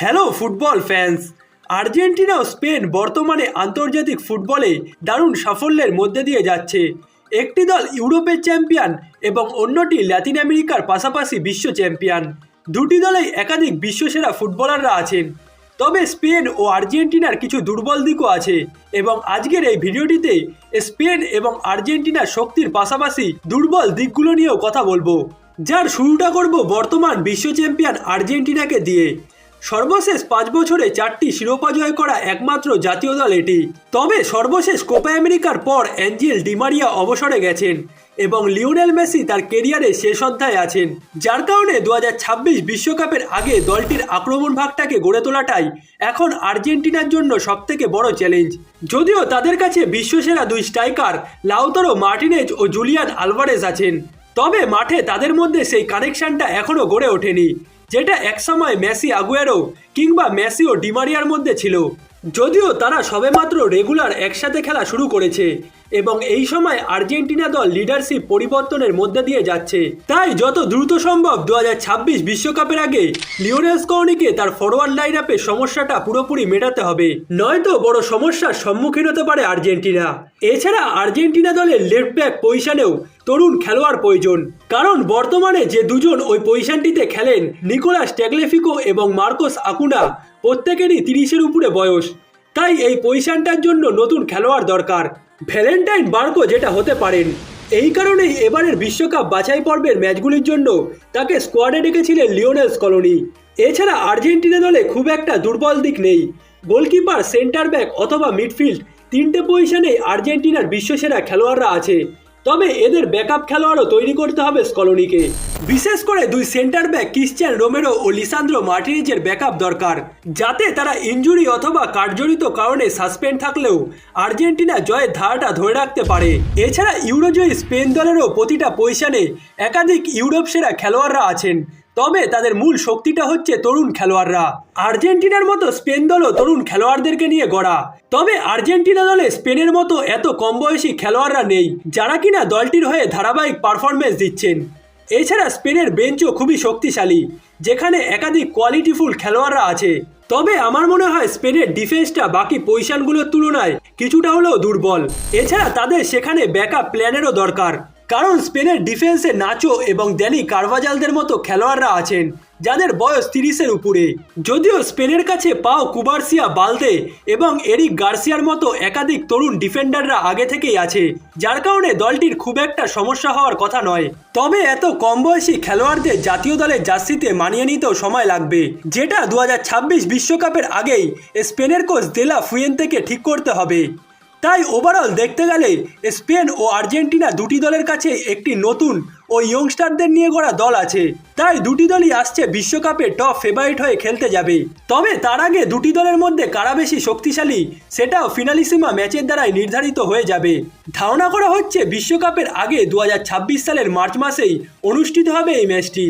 Hello football fans! Argentina ও Spain বর্তমানে আন্তর্জাতিক ফুটবলে দারুণ সাফল্যের মধ্যে দিয়ে যাচ্ছে। একটি দল ইউরোপের চ্যাম্পিয়ন এবং অন্যটি ল্যাতিন আমেরিকার পাশাপাশি বিশ্ব চ্যাম্পিয়ন। দুটি দলেই একাধিক বিশ্বসেরা ফুটবলাররা আছেন। তবে স্পেন ও আর্জেন্টিনার কিছু দুর্বল দিকও আছে এবং আজকের এই ভিডিওটিতে স্পেন এবং আর্জেন্টিনার শক্তির পাশাপাশি দুর্বল দিকগুলো নিয়েও কথা বলব। যার শুরুটা করব বর্তমান বিশ্ব চ্যাম্পিয়ন আর্জেন্টিনাকে দিয়ে। সর্বশেষ পাঁচ বছরে চারটি শিরোপা জয় করা একমাত্র জাতীয় দল এটি। তবে সর্বশেষ কোপা আমেরিকার পর অ্যাঞ্জেল ডিমারিয়া অবসরে গেছেন এবং লিওনেল মেসি তার কেরিয়ারে শেষ অধ্যায়ে আছেন। যার কারণে দু বিশ্বকাপের আগে দলটির আক্রমণ ভাগটাকে গড়ে তোলাটাই এখন আর্জেন্টিনার জন্য সবথেকে বড় চ্যালেঞ্জ। যদিও তাদের কাছে বিশ্বসেরা দুই স্ট্রাইকার লাউতারো মার্টিনেজ ও জুলিয়ান আলভারেজ আছেন। তবে মাঠে তাদের মধ্যে সেই কানেকশনটা এখনও গড়ে ওঠেনি। যেটা একসময় মেসি আগুয়েরো কিংবা মেসি ও ডিমারিয়ার মধ্যে ছিল, যদিও তারা সবেমাত্র রেগুলার একসাথে খেলা শুরু করেছে। এবং এই সময় আর্জেন্টিনা দল লিডারশিপ পরিবর্তনের মধ্যে দিয়ে যাচ্ছে। তাই যত দ্রুত সম্ভব দু বিশ্বকাপের আগে লিওনেল স্কর্নিকে তার ফরওয়ার্ড লাইন আপে সমস্যাটা পুরোপুরি মেটাতে হবে। নয়তো বড় সমস্যার সম্মুখীন হতে পারে আর্জেন্টিনা। এছাড়া আর্জেন্টিনা দলের লেফট ব্যাক পজিশনেও তরুণ খেলোয়াড় প্রয়োজন। কারণ বর্তমানে যে দুজন ওই পজিশনটিতে খেলেন, নিকোলাস ট্যাগলেফিকো এবং মার্কোস আকুনা, প্রত্যেকেরই তিরিশের উপরে বয়স। তাই এই পজিশনটার জন্য নতুন খেলোয়াড় দরকার। ভ্যালেন্টাইন বার্গো যেটা হতে পারেন। এই কারণেই এবারের বিশ্বকাপ বাছাই পর্বের ম্যাচগুলির জন্য তাকে স্কোয়াডে ডেকেছিলেন লিওনেলস কলোনি। এছাড়া আর্জেন্টিনা দলে খুব একটা দুর্বল দিক নেই। গোলকিপার, সেন্টার ব্যাক অথবা মিডফিল্ড তিনটে পজিশনেই আর্জেন্টিনার বিশ্বসেরা খেলোয়াড়রা আছে। তবে এদের ব্যাকআপ খেলোয়াড়ও তৈরি করতে হবে স্কলোনিকে। বিশেষ করে দুই সেন্টার ব্যাক ক্রিশ্চিয়ান রোমেরো ও লিসান্দ্রো মার্টিনিজের ব্যাকআপ দরকার, যাতে তারা ইঞ্জুরি অথবা কার্যরিত কারণে সাসপেন্ড থাকলেও আর্জেন্টিনা জয়ের ধারাটা ধরে রাখতে পারে। এছাড়া ইউরোজয়ী স্পেন দলেরও প্রতিটা পজিশনে একাধিক ইউরোপ সেরা খেলোয়াড়রা আছেন। তবে তাদের মূল শক্তিটা হচ্ছে তরুণ খেলোয়াড়রা। আর্জেন্টিনার মতো স্পেন দলও তরুণ খেলোয়াড়দেরকে নিয়ে গড়া। তবে আর্জেন্টিনা দলে স্পেনের মতো এত কম বয়সী খেলোয়াড়রা নেই, যারা কিনা দলটির হয়ে ধারাবাহিক পারফরমেন্স দিচ্ছেন। এছাড়া স্পেনের বেঞ্চও খুবই শক্তিশালী, যেখানে একাধিক কোয়ালিটিফুল খেলোয়াড়রা আছে। তবে আমার মনে হয় স্পেনের ডিফেন্সটা বাকি পজিশনগুলোর তুলনায় কিছুটা হলেও দুর্বল। এছাড়া তাদের সেখানে ব্যাকআপ প্ল্যানেরও দরকার। কারণ স্পেনের ডিফেন্সে নাচো এবং ড্যানি কারভাজালদের মতো খেলোয়াড়রা আছেন, যাদের বয়স তিরিশের উপরে। যদিও স্পেনের কাছে পাও কুবার্সিয়া, বালদে এবং এরিক গার্সিয়ার মতো একাধিক তরুণ ডিফেন্ডাররা আগে থেকেই আছে, যার কারণে দলটির খুব একটা সমস্যা হওয়ার কথা নয়। তবে এত কম বয়সী খেলোয়াড়দের জাতীয় দলের জার্সিতে মানিয়ে নিতেও সময় লাগবে, যেটা দু বিশ্বকাপের আগেই স্পেনের কোচ দেলা ফুয়েন থেকে ঠিক করতে হবে। তাই ওভারঅল দেখতে গেলে স্পেন ও আর্জেন্টিনা দুটি দলের কাছে একটি নতুন ও ইয়ংস্টারদের নিয়ে গড়া দল আছে। তাই দুটি দলই আসছে বিশ্বকাপে টপ ফেভারিট হয়ে খেলতে যাবে। তবে তার আগে দুটি দলের মধ্যে কারা বেশি শক্তিশালী, সেটাও ফিনালিসিমা ম্যাচের দ্বারাই নির্ধারিত হয়ে যাবে। ধারণা করা হচ্ছে বিশ্বকাপের আগে দু হাজার ছাব্বিশ সালের মার্চ মাসেই অনুষ্ঠিত হবে এই ম্যাচটি